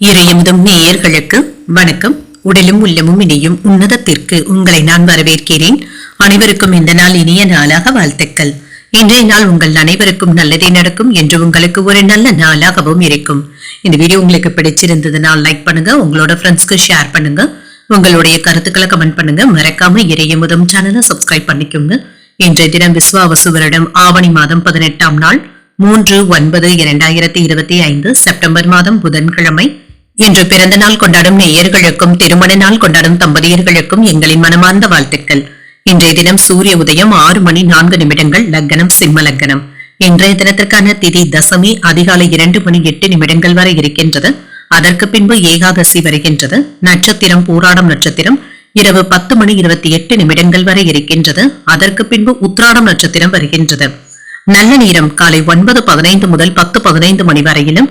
இறையமுதும் நேயர்களுக்கு வணக்கம். உடலும் உள்ளமும் இணையும் உன்னதத்திற்கு உங்களை நான் வரவேற்கிறேன். அனைவருக்கும் இந்த நாள் இனிய நாளாக வாழ்த்துக்கள். இன்றைய நாள் உங்கள் அனைவருக்கும் நல்லதே நடக்கும் என்று உங்களுக்கு ஒரு நல்ல நாளாகவும் இருக்கும். இந்த வீடியோ உங்களுக்கு பிடிச்சிருந்ததுனால் லைக் பண்ணுங்க உங்களோட ஃப்ரெண்ட்ஸ்க்கு ஷேர் பண்ணுங்க. உங்களுடைய கருத்துக்களை கமெண்ட் பண்ணுங்க. மறக்காம இறையமுதம் சேனலை சப்ஸ்கிரைப் பண்ணிக்கோங்க. இன்றைய தினம் விஸ்வாவசு வருடம் ஆவணி மாதம் பதினெட்டாம் நாள் மூன்று ஒன்பது இரண்டாயிரத்தி இருபத்தி ஐந்து செப்டம்பர் மாதம் புதன்கிழமை இன்று பிறந்த நாள் கொண்டாடும் நேயர்களுக்கும் திருமண நாள் கொண்டாடும் தம்பதியர்களுக்கும் எங்களின் மனமார்ந்த வாழ்த்துக்கள். இன்றைய தினம் சூரிய உதயம் ஆறு மணி நான்கு நிமிடங்கள் லக்னம் சிம்ம லக்னம். இன்றைய தினத்திற்கான திதி தசமி அதிகாலை இரண்டு மணி எட்டு நிமிடங்கள் வரை இருக்கின்றது. அதற்கு பின்பு ஏகாதசி வருகின்றது. நட்சத்திரம் பூராடம் நட்சத்திரம் இரவு பத்து மணி இருபத்தி எட்டு நிமிடங்கள் வரை இருக்கின்றது. அதற்கு பின்பு உத்ராடம் நட்சத்திரம் வருகின்றது. நல்ல நேரம் காலை ஒன்பது பதினைந்து முதல் பத்து பதினைந்து மணி வரையிலும்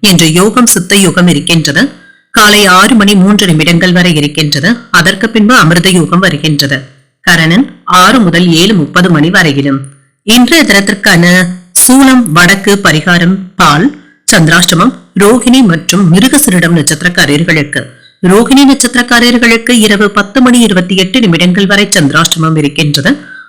இன்று யோகம் சித்த யோகம் இருக்கின்றது. காலை ஆறு மணி மூன்று நிமிடங்கள் வரை இருக்கின்றது. அதற்கு பின்பு அமிர்த யோகம் வருகின்றது. கரணன் ஆறு முதல் ஏழு முப்பது மணி வரையிலும். இன்றைய தினத்திற்கான சூலம் வடக்கு பரிகாரம் பால் சந்திராஷ்டமம் ரோகிணி மற்றும் மிருகசிரிடம் நட்சத்திரக்காரர்களுக்கு. ரோகிணி நட்சத்திரக்காரர்களுக்கு இரவு பத்து மணி இருபத்தி எட்டு நிமிடங்கள் வரை சந்திராஷ்டமம் இருக்கின்றது.